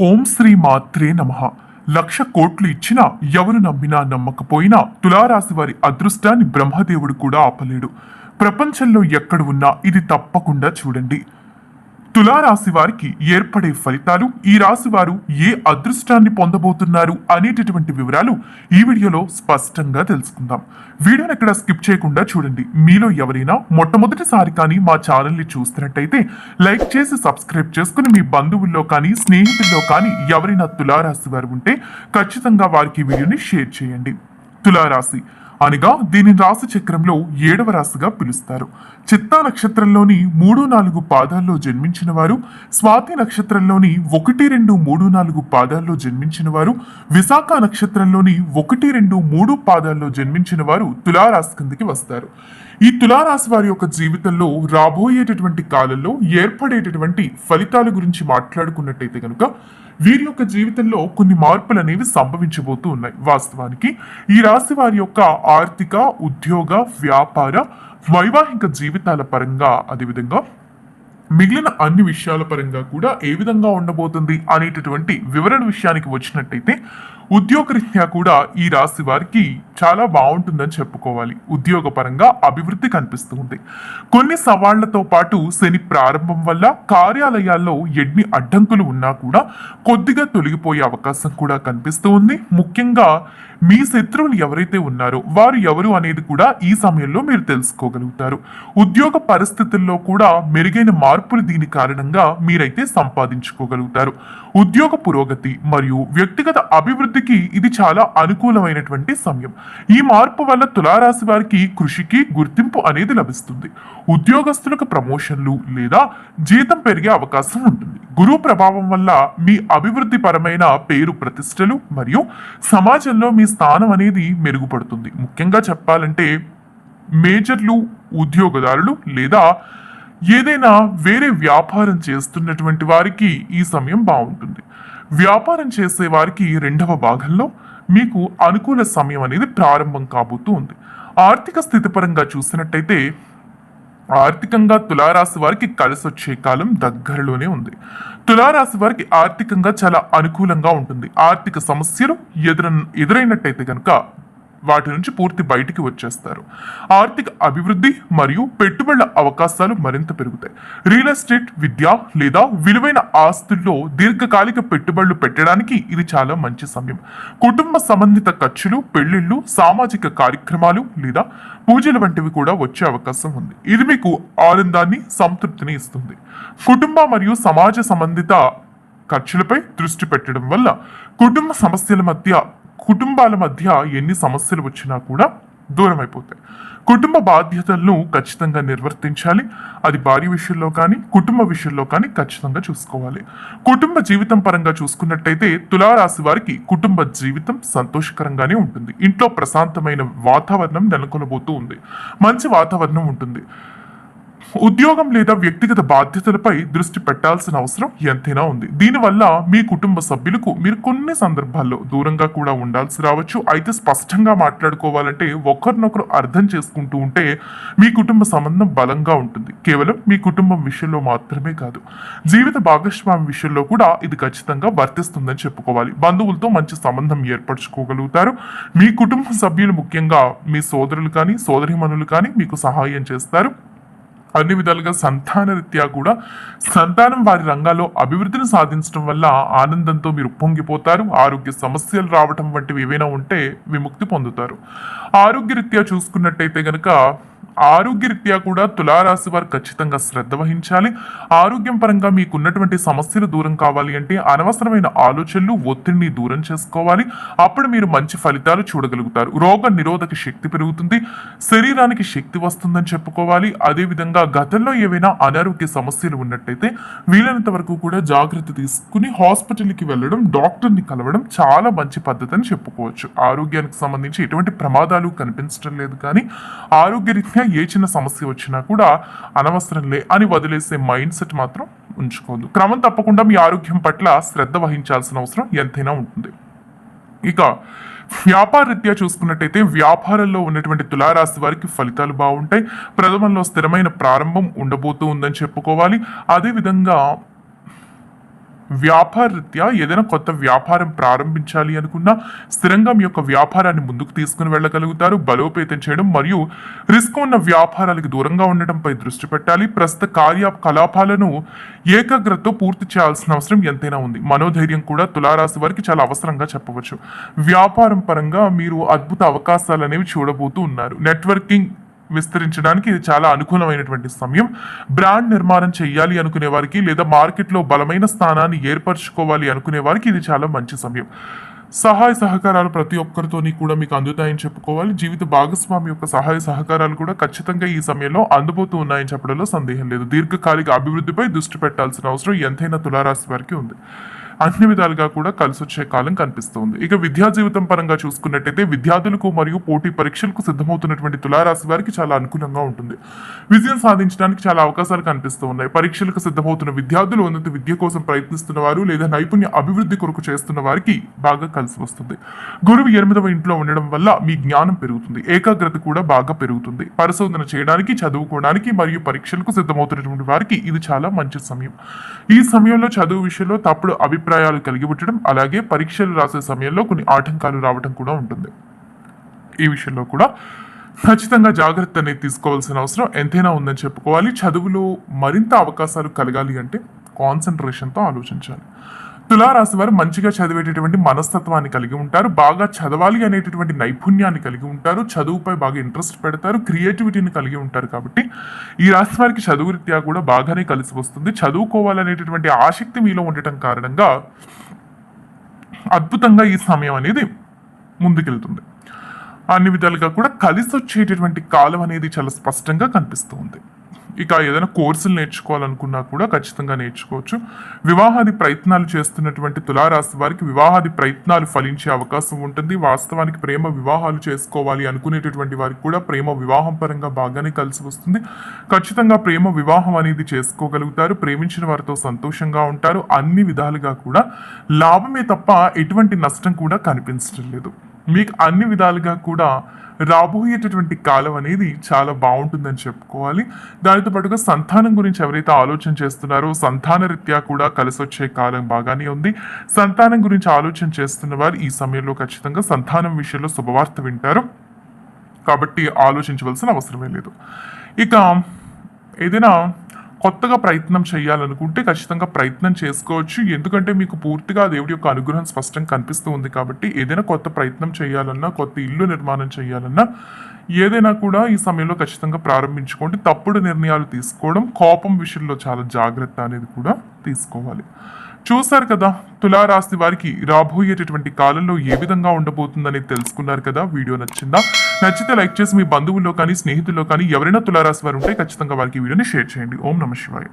ఓం శ్రీ మాత్రే నమ. లక్ష కోట్లు ఇచ్చినా ఎవరు నమ్మినా నమ్మకపోయినా తులారాశి వారి అదృష్టాన్ని బ్రహ్మదేవుడు కూడా ఆపలేడు. ప్రపంచంలో ఎక్కడ ఉన్నా ఇది తప్పకుండా చూడండి. తులారాశి వారికి ఏర్పడే ఫలితాలు ఈ రాశి వారు ఏ అదృష్టాన్ని పొందబోతున్నారు అనేటటువంటి వివరాలు ఈ వీడియోలో స్పష్టంగా తెలుసుకుందాం. వీడియోని ఎక్కడ స్కిప్ చేయకుండా చూడండి. మీలో ఎవరైనా మొట్టమొదటిసారి కానీ మా ఛానల్ని చూస్తున్నట్టయితే లైక్ చేసి సబ్స్క్రైబ్ చేసుకుని మీ బంధువుల్లో కానీ స్నేహితుల్లో కానీ ఎవరైనా తులారాశి వారు ఉంటే ఖచ్చితంగా వారికి వీడియోని షేర్ చేయండి. తులారాశి అనగా దీని రాశి చక్రంలో ఏడవ రాశిగా పిలుస్తారు. చిత్తా నక్షత్రంలోని మూడు నాలుగు పాదాల్లో జన్మించిన వారు స్వాతి నక్షత్రంలోని ఒకటి రెండు మూడు నాలుగు పాదాల్లో జన్మించిన వారు విశాఖ నక్షత్రంలోని ఒకటి రెండు మూడు పాదాల్లో జన్మించిన వారు తులారాశి కిందకి వస్తారు. ఈ తులారాశి వారి యొక్క జీవితంలో రాబోయేటటువంటి కాలంలో ఏర్పడేటటువంటి ఫలితాల గురించి మాట్లాడుకున్నట్టయితే కనుక వీరి యొక్క జీవితంలో కొన్ని మార్పులు అనేవి సంభవించబోతూ ఉన్నాయి. వాస్తవానికి ఈ రాశి వారి యొక్క ఆర్థిక ఉద్యోగ వ్యాపార వైవాహిక జీవితాల పరంగా అదేవిధంగా మిగిలిన అన్ని విషయాల పరంగా కూడా ఏ విధంగా ఉండబోతుంది అనేటటువంటి వివరణ విషయానికి వచ్చినట్టయితే ఉద్యోగరీత్యా కూడా ఈ రాశి వారికి చాలా బాగుంటుందని చెప్పుకోవాలి. ఉద్యోగ పరంగా అభివృద్ధి కనిపిస్తుంది. కొన్ని సవాళ్ళతో పాటు శని ప్రారంభం వల్ల కార్యాలయాల్లో ఎన్ని అడ్డంకులు ఉన్నా కూడా కొద్దిగా తొలగిపోయే అవకాశం కూడా కనిపిస్తూ ఉంది. ముఖ్యంగా మీ శత్రువులు ఎవరైతే ఉన్నారో వారు ఎవరు అనేది కూడా ఈ సమయంలో మీరు తెలుసుకోగలుగుతారు. ఉద్యోగ పరిస్థితుల్లో కూడా మెరుగైన మార్పులు దీని కారణంగా మీరైతే సంపాదించుకోగలుగుతారు. ఉద్యోగ పురోగతి మరియు వ్యక్తిగత అభివృద్ధి అభివృద్ధికి ఇది చాలా అనుకూలమైనటువంటి సమయం. ఈ మార్పు వల్ల తులారాశి వారికి కృషికి గుర్తింపు అనేది లభిస్తుంది. ఉద్యోగస్తులకు ప్రమోషన్లు లేదా జీతం పెరిగే అవకాశం ఉంటుంది. గురువు ప్రభావం వల్ల మీ అభివృద్ధి పరమైన పేరు ప్రతిష్టలు మరియు సమాజంలో మీ స్థానం అనేది మెరుగుపడుతుంది. ముఖ్యంగా చెప్పాలంటే మేజర్లు ఉద్యోగదారులు లేదా ఏదైనా వేరే వ్యాపారం చేస్తున్నటువంటి వారికి ఈ సమయం బాగుంటుంది. వ్యాపారం చేసే వారికి రెండవ భాగంలో మీకు అనుకూల సమయం అనేది ప్రారంభం కాబోతూ ఉంది ఆర్థిక స్థితి పరంగా చూసినట్టయితే ఆర్థికంగా తులారాశి వారికి కలిసి వచ్చే కాలం దగ్గరలోనే ఉంది. తులారాశి వారికి ఆర్థికంగా చాలా అనుకూలంగా ఉంటుంది. ఆర్థిక సమస్యలు ఎదుర ఎదురైనట్టయితే కనుక వాటి నుంచి పూర్తి బయటికి వచ్చేస్తారు. ఆర్థిక అభివృద్ధి మరియు పెట్టుబడుల అవకాశాలు మరింత పెరుగుతాయి. రియల్ ఎస్టేట్ విద్య లేదా విలువైన ఆస్తుల్లో దీర్ఘకాలిక పెట్టుబడులు పెట్టడానికి ఇది చాలా మంచి సమయం. కుటుంబ సంబంధిత ఖర్చులు పెళ్ళిళ్ళు సామాజిక కార్యక్రమాలు లేదా పూజలు వంటివి కూడా వచ్చే అవకాశం ఉంది. ఇది మీకు ఆనందాన్ని సంతృప్తిని ఇస్తుంది. కుటుంబ మరియు సమాజ సంబంధిత ఖర్చులపై దృష్టి పెట్టడం వల్ల కుటుంబ సమస్యల మధ్య కుటుంబాల మధ్య ఎన్ని సమస్యలు వచ్చినా కూడా దూరం అయిపోతాయి. కుటుంబ బాధ్యతలను ఖచ్చితంగా నిర్వర్తించాలి. అది భార్య విషయంలో కానీ కుటుంబ విషయంలో కానీ ఖచ్చితంగా చూసుకోవాలి. కుటుంబ జీవితం పరంగా చూసుకున్నట్టయితే తులారాశి వారికి కుటుంబ జీవితం సంతోషకరంగానే ఉంటుంది. ఇంట్లో ప్రశాంతమైన వాతావరణం నెలకొనబోతూ ఉంది. మంచి వాతావరణం ఉంటుంది. ఉద్యోగం లేదా వ్యక్తిగత బాధ్యతలపై దృష్టి పెట్టాల్సిన అవసరం ఎంతైనా ఉంది. దీనివల్ల మీ కుటుంబ సభ్యులకు మీరు కొన్ని సందర్భాల్లో దూరంగా కూడా ఉండాల్సి రావచ్చు. అయితే స్పష్టంగా మాట్లాడుకోవాలంటే ఒకరినొకరు అర్థం చేసుకుంటూ ఉంటే మీ కుటుంబ సంబంధం బలంగా ఉంటుంది. కేవలం మీ కుటుంబం విషయంలో మాత్రమే కాదు. జీవిత భాగస్వామి విషయంలో కూడా ఇది ఖచ్చితంగా వర్తిస్తుందని చెప్పుకోవాలి. బంధువులతో మంచి సంబంధం ఏర్పరచుకోగలుగుతారు. మీ కుటుంబ సభ్యులు ముఖ్యంగా మీ సోదరులు కానీ సోదరిమణులు కానీ మీకు సహాయం చేస్తారు. అన్ని విధాలుగా సంతాన రీత్యా కూడా సంతానం వారి రంగాల్లో అభివృద్ధిని సాధించడం వల్ల ఆనందంతో మీరు పొంగిపోతారు ఆరోగ్య సమస్యలు రావటం వంటివి ఏవైనా ఉంటే విముక్తి పొందుతారు. ఆరోగ్యరీత్యా చూసుకున్నట్టయితే గనక ఆరోగ్యరీత్యా కూడా తులారాశి వారు ఖచ్చితంగా శ్రద్ధ వహించాలి. ఆరోగ్యం పరంగా మీకున్నటువంటి సమస్యలు దూరం కావాలి అంటే అనవసరమైన ఆలోచనలు ఒత్తిడిని దూరం చేసుకోవాలి. అప్పుడు మీరు మంచి ఫలితాలు చూడగలుగుతారు. రోగ నిరోధక శక్తి పెరుగుతుంది. శరీరానికి శక్తి వస్తుందని చెప్పుకోవాలి. అదేవిధంగా గతంలో ఏవైనా అనారోగ్య సమస్యలు ఉన్నట్టయితే వీలైనంత వరకు కూడా జాగ్రత్త తీసుకుని హాస్పిటల్కి వెళ్ళడం డాక్టర్ని కలవడం చాలా మంచి పద్ధతి అని చెప్పుకోవచ్చు. ఆరోగ్యానికి సంబంధించి ఎటువంటి ప్రమాదాలు కనిపించడం లేదు కానీ ఆరోగ్యరీత్యా ఏ చిన్న సమస్య వచ్చినా కూడా అనవసరంలే అని వదిలేసే మైండ్ సెట్ మాత్రం ఉంచుకోదు క్రమం తప్పకుండా మీ ఆరోగ్యం పట్ల శ్రద్ధ వహించాల్సిన అవసరం ఎంతైనా ఉంటుంది. ఇక వ్యాపార రీత్యా చూసుకున్నట్టయితే వ్యాపారంలో ఉన్నటువంటి తులారాశి వారికి ఫలితాలు బాగుంటాయి. ప్రథమంలో స్థిరమైన ప్రారంభం ఉండబోతూ ఉందని చెప్పుకోవాలి. అదేవిధంగా వ్యాపార రీత్యా ఏదైనా కొత్త వ్యాపారం ప్రారంభించాలి అనుకున్నా స్థిరంగా మీ యొక్క వ్యాపారాన్ని ముందుకు తీసుకుని వెళ్ళగలుగుతారు బలోపేతం చేయడం మరియు రిస్క్ ఉన్న వ్యాపారాలకు దూరంగా ఉండటంపై దృష్టి పెట్టాలి. ప్రస్తుత కార్యకలాపాలను ఏకాగ్రతతో పూర్తి చేయాల్సిన అవసరం ఎంతైనా ఉంది. మనోధైర్యం కూడా తులారాశి వారికి చాలా అవసరంగా చెప్పవచ్చు. వ్యాపారం పరంగా మీరు అద్భుత అవకాశాలు అనేవి చూడబోతూ ఉన్నారు. నెట్వర్కింగ్ విస్తరించడానికి ఇది చాలా అనుకూలమైనటువంటి సమయం. బ్రాండ్ నిర్మాణం చేయాలి అనుకునే వారికి లేదా మార్కెట్లో బలమైన స్థానాన్ని ఏర్పరచుకోవాలి అనుకునే వారికి ఇది చాలా మంచి సమయం. సహాయ సహకారాలు ప్రతి ఒక్కరితోని కూడా మీకు అందుతాయని చెప్పుకోవాలి. జీవిత భాగస్వామి యొక్క సహాయ సహకారాలు కూడా ఖచ్చితంగా ఈ సమయంలో అందుబోతూ ఉన్నాయని చెప్పడంలో సందేహం లేదు. దీర్ఘకాలిక అభివృద్ధిపై దృష్టి పెట్టాల్సిన అవసరం ఎంతైనా తులారాశి వారికి ఉంది. అన్ని విధాలుగా కూడా కలిసి వచ్చే కాలం కనిపిస్తుంది. ఇక విద్యా జీవితం పరంగా చూసుకున్నట్టయితే విద్యార్థులకు మరియు పోటీ పరీక్షలకు సిద్ధమవుతున్నటువంటి తులారాశి వారికి చాలా అనుకూలంగా ఉంటుంది. విజయం సాధించడానికి చాలా అవకాశాలు కనిపిస్తూ ఉన్నాయి. పరీక్షలకు సిద్ధమవుతున్న విద్యార్థులు ఉన్నత విద్య కోసం ప్రయత్నిస్తున్న వారు లేదా నైపుణ్య అభివృద్ధి కొరకు చేస్తున్న వారికి బాగా కలిసి వస్తుంది. గురువు ఎనిమిదవ ఇంట్లో ఉండడం వల్ల మీ జ్ఞానం పెరుగుతుంది. ఏకాగ్రత కూడా బాగా పెరుగుతుంది. పరిశోధన చేయడానికి చదువుకోవడానికి మరియు పరీక్షలకు సిద్ధమవుతున్నటువంటి వారికి ఇది చాలా మంచి సమయం. ఈ సమయంలో చదువు విషయంలో తప్పుడు అభిప్రాయం అభిప్రాయాలు కలిగి ఉండటం అలాగే పరీక్షలు రాసే సమయంలో కొన్ని ఆటంకాలు రావడం కూడా ఉంటుంది. ఈ విషయంలో కూడా ఖచ్చితంగా జాగ్రత్త అనేది తీసుకోవాల్సిన అవసరం ఎంతైనా ఉందని చెప్పుకోవాలి. చదువులో మరింత అవకాశాలు కలగాలి అంటే కాన్సన్ట్రేషన్తో ఆలోచించాలి. తులారాశి వారు మంచిగా చదివేటటువంటి మనస్తత్వాన్ని కలిగి ఉంటారు బాగా చదవాలి అనేటటువంటి నైపుణ్యాన్ని కలిగి ఉంటారు చదువుపై బాగా ఇంట్రెస్ట్ పెడతారు క్రియేటివిటీని కలిగి ఉంటారు కాబట్టి ఈ రాశి వారికి చదువు రీత్యా కూడా బాగానే కలిసి వస్తుంది. చదువుకోవాలనేటటువంటి ఆసక్తి మీలో ఉండటం కారణంగా అద్భుతంగా ఈ సమయం అనేది ముందుకెళ్తుంది. అన్ని విధాలుగా కూడా కలిసి వచ్చేటటువంటి కాలం అనేది చాలా స్పష్టంగా కనిపిస్తూ ఉంది. ఇక ఏదైనా కోర్సులు నేర్చుకోవాలనుకున్నా కూడా ఖచ్చితంగా నేర్చుకోవచ్చు. వివాహాది ప్రయత్నాలు చేస్తున్నటువంటి తులారాశి వారికి వివాహాది ప్రయత్నాలు ఫలించే అవకాశం ఉంటుంది. వాస్తవానికి ప్రేమ వివాహాలు చేసుకోవాలి అనుకునేటటువంటి వారికి కూడా ప్రేమ వివాహం పరంగా బాగానే కలిసి వస్తుంది. ఖచ్చితంగా ప్రేమ వివాహం అనేది చేసుకోగలుగుతారు. ప్రేమించిన వారితో సంతోషంగా ఉంటారు. అన్ని విధాలుగా కూడా లాభమే తప్ప ఎటువంటి నష్టం కూడా కనిపించడం లేదు మీకు అన్ని విధాలుగా కూడా రాబోయేటటువంటి కాలం అనేది చాలా బాగుంటుందని చెప్పుకోవాలి. దానితో పాటుగా సంతానం గురించి ఎవరైతే ఆలోచన చేస్తున్నారో సంతాన రీత్యా కూడా కలిసి వచ్చే కాలం బాగానే ఉంది. సంతానం గురించి ఆలోచన చేస్తున్న వారు ఈ సమయంలో ఖచ్చితంగా సంతానం విషయంలో శుభవార్త వింటారు. కాబట్టి ఆలోచించవలసిన అవసరమే లేదు. ఇక ఏదైనా కొత్తగా ప్రయత్నం చేయాలనుకుంటే ఖచ్చితంగా ప్రయత్నం చేసుకోవచ్చు. ఎందుకంటే మీకు పూర్తిగా దేవుడి యొక్క అనుగ్రహం స్పష్టంగా కనిపిస్తూ ఉంది కాబట్టి ఏదైనా కొత్త ప్రయత్నం చేయాలన్నా కొత్త ఇల్లు నిర్మాణం చేయాలన్నా ఏదైనా కూడా ఈ సమయంలో ఖచ్చితంగా ప్రారంభించుకోండి. తప్పుడు నిర్ణయాలు తీసుకోవడం కోపం విషయంలో చాలా జాగ్రత్త అనేది కూడా తీసుకోవాలి. చూశారు కదా తులారాశి వారికి రాబోయేటటువంటి కాలంలో ఏ విధంగా ఉండబోతుందని తెలుసుకున్నారు కదా. వీడియో నచ్చిందా? నచ్చితే లైక్ చేసి మీ బంధువుల్లో కానీ స్నేహితుల్లో కానీ ఎవరైనా తులారాశి వారు ఉంటే ఖచ్చితంగా వారికి వీడియోని షేర్ చేయండి. ఓం నమ శివాయ.